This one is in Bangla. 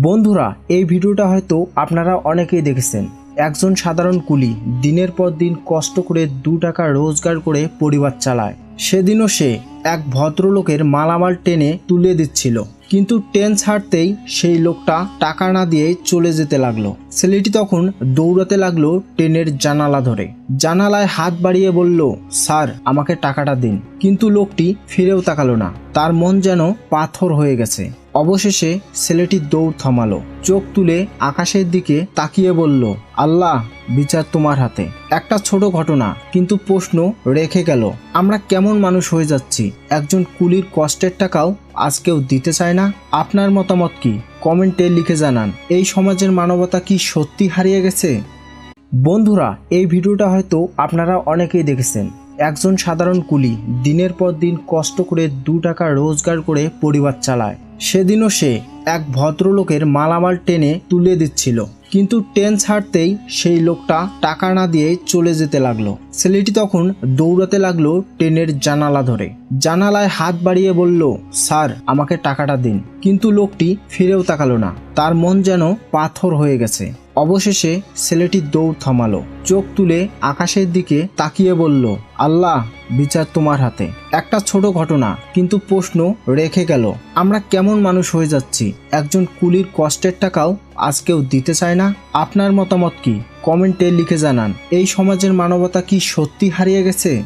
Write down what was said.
বন্ধুরা, এই ভিডিওটা হয়তো আপনারা অনেকেই দেখেছেন। একজন সাধারণ কুলি দিনের পর দিন কষ্ট করে দু টাকা রোজগার করে পরিবার চালায়। সেদিনও সে এক ভদ্রলোকের মালামাল টেনে তুলে দিচ্ছিল। কিন্তু ট্রেন ছাড়তেই সেই লোকটা টাকা না দিয়ে চলে যেতে লাগল। ছেলেটি তখন দৌড়াতে লাগল ট্রেনের জানালা ধরে। জানালায় হাত বাড়িয়ে বলল, স্যার, আমাকে টাকাটা দিন। কিন্তু লোকটি ফিরেও তাকালো না। তার মন যেন পাথর হয়ে গেছে। অবশেষে ছেলেটি দৌড় থামালো। চোখ তুলে আকাশের দিকে তাকিয়ে বলল, আল্লাহ, বিচার তোমার হাতে। একটা ছোট ঘটনা, কিন্তু প্রশ্ন রেখে গেল, আমরা কেমন মানুষ হয়ে যাচ্ছি? একজন কুলির কষ্টের টাকাও আজকেও দিতে চায় না? আপনার মতামত কি? কমেন্টে লিখে জানান, এই সমাজের মানবতা কি সত্যি হারিয়ে গেছে? বন্ধুরা, এই ভিডিওটা হয়তো আপনারা অনেকেই দেখেছেন। একজন সাধারণ কুলি দিনের পর দিন কষ্ট করে দু টাকা রোজগার করে পরিবার চালায়। সেদিনও সে এক ভদ্রলোকের মালামাল টেনে তুলে দিচ্ছিল। কিন্তু ট্রেন ছাড়তেই সেই লোকটা টাকা না দিয়ে চলে যেতে লাগল। ছেলেটি তখন দৌড়াতে লাগল ট্রেনের জানালা ধরে। জানালায় হাত বাড়িয়ে বলল, স্যার, আমাকে টাকাটা দিন। কিন্তু লোকটি ফিরেও তাকালো না। তার মন যেন পাথর হয়ে গেছে। অবশেষে ছেলেটি দৌড় থামালো। চোখ তুলে আকাশের দিকে তাকিয়ে বলল, আল্লাহ, বিচার তোমার হাতে। একটা ছোট ঘটনা, কিন্তু প্রশ্ন রেখে গেল, আমরা কেমন মানুষ হয়ে যাচ্ছি? একজন কুলির কষ্টের টাকাও আজকেও দিতে চায় না? আপনার মতামত কি? কমেন্টে লিখে জানান। এই সমাজের মানবতা কি সত্যি হারিয়ে গেছে?